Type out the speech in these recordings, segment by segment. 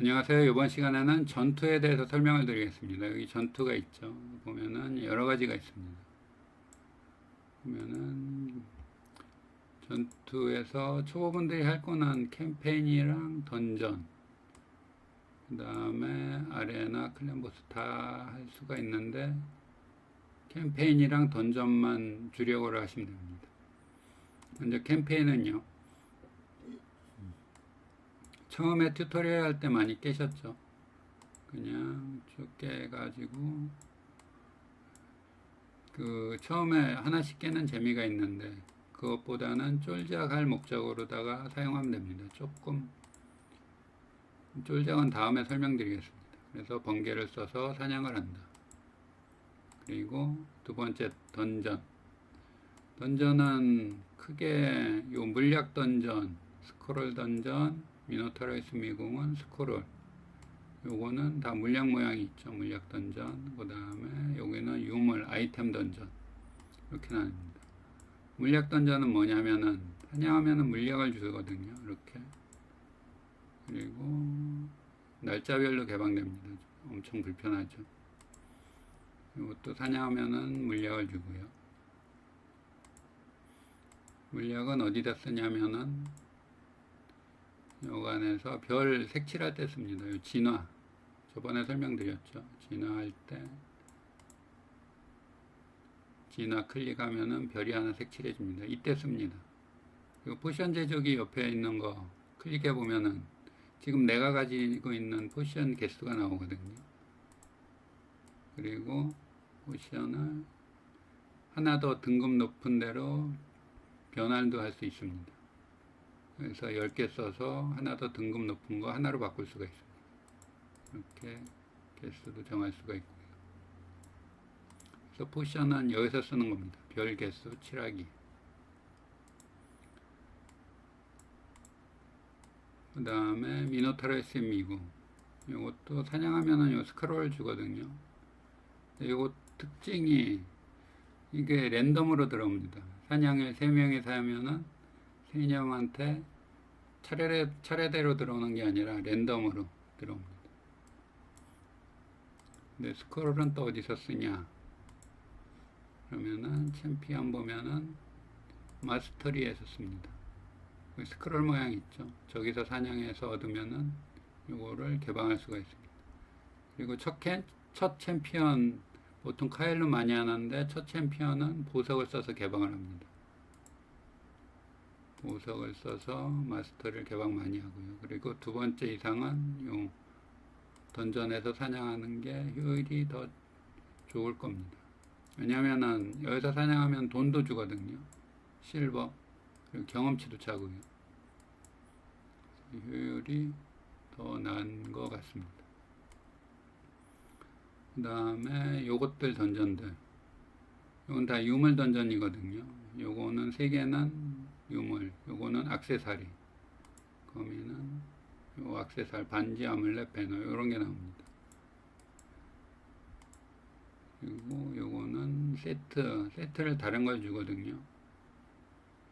안녕하세요. 이번 시간에는 전투에 대해서 설명을 드리겠습니다. 여기 전투가 있죠. 보면은 여러 가지가 있습니다. 보면은 전투에서 초보분들이 할 거는 캠페인이랑 던전, 그 다음에 아레나, 클랜보스 다 할 수가 있는데 캠페인이랑 던전만 주력으로 하시면 됩니다. 먼저 캠페인은요. 처음에 튜토리얼 할 때 많이 깨셨죠? 그냥 쭉 깨가지고 그 처음에 하나씩 깨는 재미가 있는데 그것보다는 쫄작할 목적으로다가 사용하면 됩니다. 조금 쫄작은 다음에 설명드리겠습니다. 그래서 번개를 써서 사냥을 한다. 그리고 두 번째 던전. 던전은 크게 요 물약 던전, 스크롤 던전, 미노타로이스 미궁은 스크롤. 요거는 다 물약 모양이 있죠. 물약 던전. 그 다음에 여기는 유물 아이템 던전. 이렇게 나뉩니다. 물약 던전은 뭐냐면은 사냥하면은 물약을 주거든요. 이렇게. 그리고 날짜별로 개방됩니다. 엄청 불편하죠. 이것도 사냥하면은 물약을 주고요. 물약은 어디다 쓰냐면은 여관에서 별 색칠할 때 씁니다. 요 진화. 저번에 설명드렸죠. 진화할 때 진화 클릭하면은 별이 하나 색칠해 줍니다. 이때 씁니다. 그리고 포션 제조기 옆에 있는 거 클릭해 보면은 지금 내가 가지고 있는 포션 개수가 나오거든요. 그리고 포션을 하나 더 등급 높은 대로 변환도 할 수 있습니다. 그래서 10개 써서 하나 더 등급 높은 거 하나로 바꿀 수가 있습니다. 이렇게 개수도 정할 수가 있고요. 그래서 포션은 여기서 쓰는 겁니다. 별 개수 칠하기. 그 다음에 미노타레스 미구. 이것도 사냥하면은 요 스크롤 주거든요. 이거 특징이 이게 랜덤으로 들어옵니다. 사냥을 3명이 사면은 3명한테 차례, 차례대로 들어오는 게 아니라 랜덤으로 들어옵니다. 근데 스크롤은 또 어디서 쓰냐? 그러면은 챔피언 보면은 마스터리에서 씁니다. 그 스크롤 모양 있죠? 저기서 사냥해서 얻으면은 이거를 개방할 수가 있습니다. 그리고 첫, 캔, 첫 챔피언 보통 카일로 많이 하는데 첫 챔피언은 보석을 써서 개방을 합니다. 보석을 써서 마스터를 개방 많이 하고요. 그리고 두 번째 이상은 요 던전에서 사냥하는 게 효율이 더 좋을 겁니다. 왜냐면은 여기서 사냥하면 돈도 주거든요. 실버 그리고 경험치도 차고요. 효율이 더 나은 것 같습니다. 그 다음에 요것들 던전들 요건 다 유물 던전이거든요. 요거는 세 개는 유물, 요거는 악세사리. 거미는 요 악세살, 반지, 배너 요런 게 나옵니다. 그리고 요거는 세트, 세트를 다른 걸 주거든요.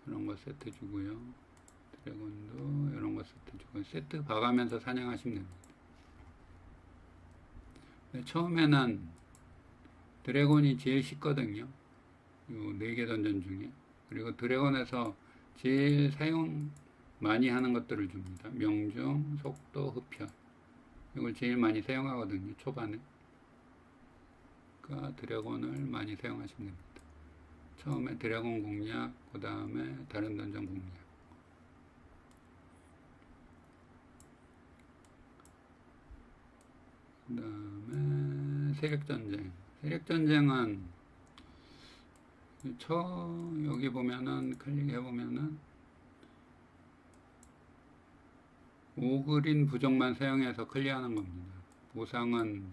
이런 거 세트 주고요. 드래곤도 이런 거 세트 주고 세트 봐가면서 사냥하시면 됩니다. 네, 처음에는 드래곤이 제일 쉽거든요. 요 네 개 던전 중에. 그리고 드래곤에서 제일 사용 많이 하는 것들을 줍니다. 명중, 속도, 흡혈. 이걸 제일 많이 사용하거든요. 초반에. 그러니까 드래곤을 많이 사용하시면 됩니다. 처음에 드래곤 공략, 그 다음에 다른 던전 공략. 그 다음에 세력전쟁. 세력전쟁은 저 여기 보면은 클릭해 보면은 오그린 부족만 사용해서 클리어하는 겁니다. 보상은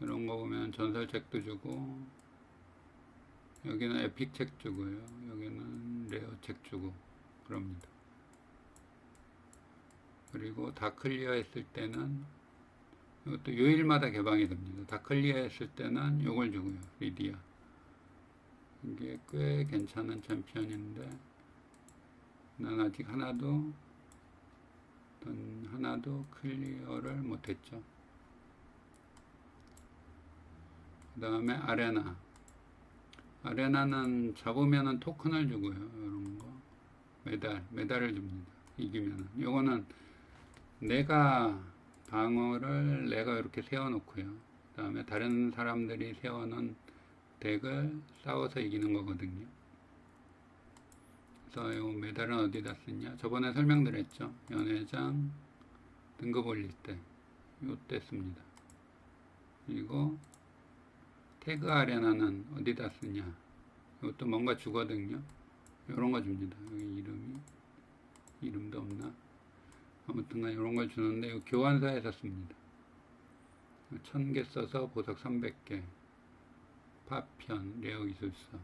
이런 거 보면 전설책도 주고 여기는 에픽책 주고요. 여기는 레어책 주고 그럽니다. 그리고 다 클리어 했을 때는 이것도 요일마다 개방이 됩니다. 다 클리어 했을 때는 요걸 주고요. 리디아. 이게 꽤 괜찮은 챔피언인데 난 아직 하나도 던 하나도 클리어를 못했죠. 그 다음에 아레나. 아레나는 잡으면은 토큰을 주고요. 이런 거. 메달, 메달을 줍니다. 이기면은. 요거는 내가 방어를 내가 이렇게 세워놓고요. 그 다음에 다른 사람들이 세워놓은 덱을 싸워서 이기는 거거든요. 그래서 요 메달은 어디다 쓰냐? 저번에 설명드렸죠. 연회장 등급 올릴 때 요때 씁니다. 그리고 태그 아레나는 어디다 쓰냐? 이것도 뭔가 주거든요. 요런 거 줍니다. 여기 이름이 이름도 없나? 아무튼간 이런 걸 주는데 요 교환사에서 씁니다. 1000개 써서 보석 300개 파편 레어 기술서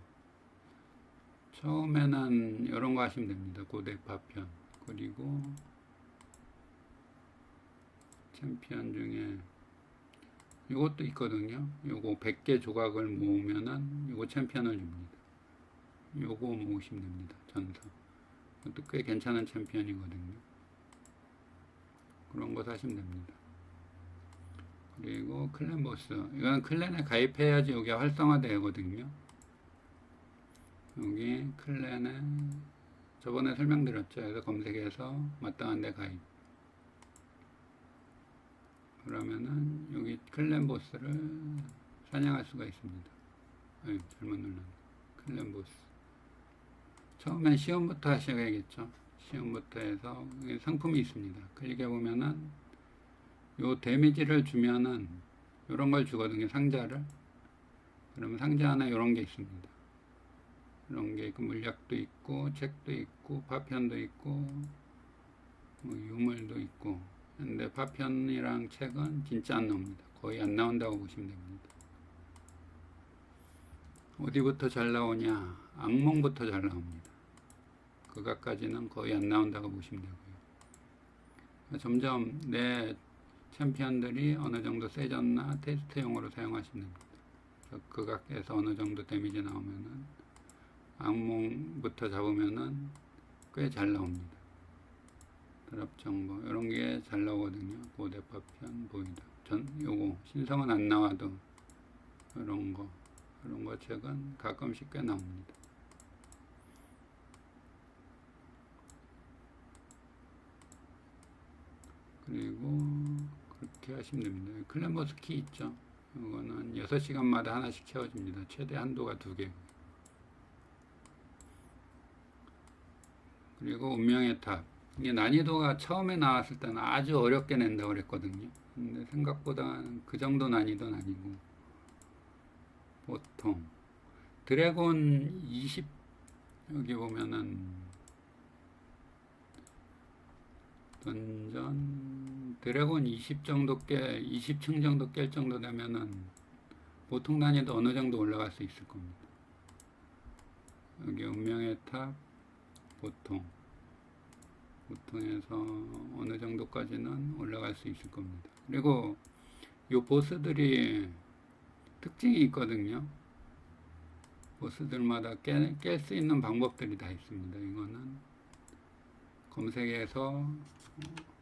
처음에는 이런 거 하시면 됩니다. 고대 파편 그리고 챔피언 중에 이것도 있거든요. 요거 100개 조각을 모으면은 요거 챔피언을 줍니다. 요거 모으시면 됩니다. 전사. 이것도 꽤 괜찮은 챔피언이거든요. 그런 거 사시면 됩니다. 그리고 클랜 보스. 이건 클랜에 가입해야지 여기 활성화 되거든요. 여기 클랜에 저번에 설명드렸죠. 그래서 검색해서 마땅한 데 가입. 그러면은 여기 클랜 보스를 사냥할 수가 있습니다. 아유, 잘못 눌렀네. 클랜 보스. 처음엔 시험부터 하셔야겠죠. 시험부터 해서 상품이 있습니다. 클릭해 보면은 요 데미지를 주면은 요런 걸 주거든요. 상자를. 그러면 상자 안에 요런 게 있습니다. 이런 게 있고 물약도 있고 책도 있고 파편도 있고 뭐 유물도 있고 근데 파편이랑 책은 진짜 안 나옵니다. 거의 안 나온다고 보시면 됩니다. 어디부터 잘 나오냐? 악몽부터 잘 나옵니다. 그것까지는 거의 안 나온다고 보시면 되고요. 점점 내 챔피언들이 어느 정도 세졌나 테스트용으로 사용하시면 됩니다. 그래서 극악에서 어느 정도 데미지 나오면은 악몽부터 잡으면은 꽤 잘 나옵니다. 드랍 정보 이런 게 잘 나오거든요. 고대 파편 보이다. 전 요거 신성은 안 나와도 이런 거 이런 거 책은 가끔씩 꽤 나옵니다. 그리고 그렇게 하시면 됩니다. 클레머스 키 있죠. 이거는 6시간마다 하나씩 채워집니다. 최대 한도가 두 개. 그리고 운명의 탑. 이게 난이도가 처음에 나왔을 때는 아주 어렵게 낸다고 그랬거든요. 근데 생각보다는 그 정도 난이도는 아니고 보통 드래곤 20 여기 보면은 던전 드래곤 20 정도 깨 20층 정도 깰 정도 되면은 보통 난이도 어느 정도 올라갈 수 있을 겁니다. 여기 운명의 탑 보통 보통에서 어느 정도까지는 올라갈 수 있을 겁니다. 그리고 요 보스들이 특징이 있거든요. 보스들마다 깰 수 있는 방법들이 다 있습니다. 이거는 검색해서 어,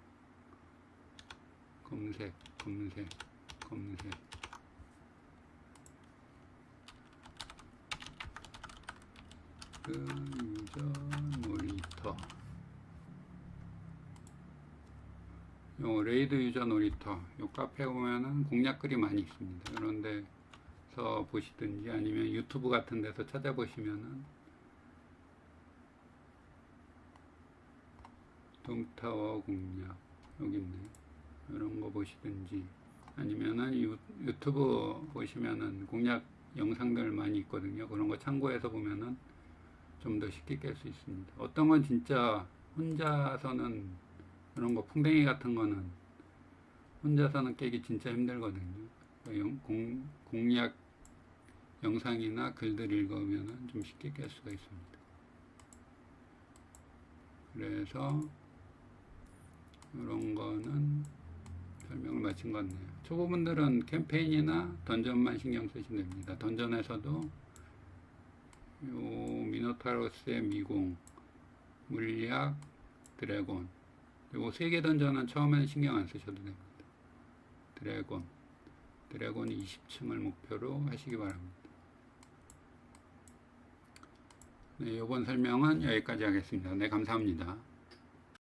검색, 검색, 검색. 그 유저 놀이터. 요 레이드 유저 놀이터. 요 카페 보면은 공략글이 많이 있습니다. 이런 데 서 보시든지 아니면 유튜브 같은 데서 찾아보시면은 돔타워 공략 여기 있네. 이런 거 보시든지 아니면은 유, 유튜브 보시면은 공략 영상들 많이 있거든요. 그런 거 참고해서 보면은 좀 더 쉽게 깰 수 있습니다. 어떤 건 진짜 혼자서는 그런 거 풍뎅이 같은 거는 혼자서는 깨기 진짜 힘들거든요. 영- 공, 공략 영상이나 글들 읽으면은 좀 쉽게 깰 수가 있습니다. 그래서 이런 거는 설명을 마친 것 같네요. 초보분들은 캠페인이나 던전만 신경 쓰시면 됩니다. 던전에서도 요 미노타로스의 미공, 물약, 드래곤 요거 세개 던전은 처음에는 신경 안 쓰셔도 됩니다. 드래곤. 드래곤 20층을 목표로 하시기 바랍니다. 네, 이번 설명은 여기까지 하겠습니다. 네, 감사합니다.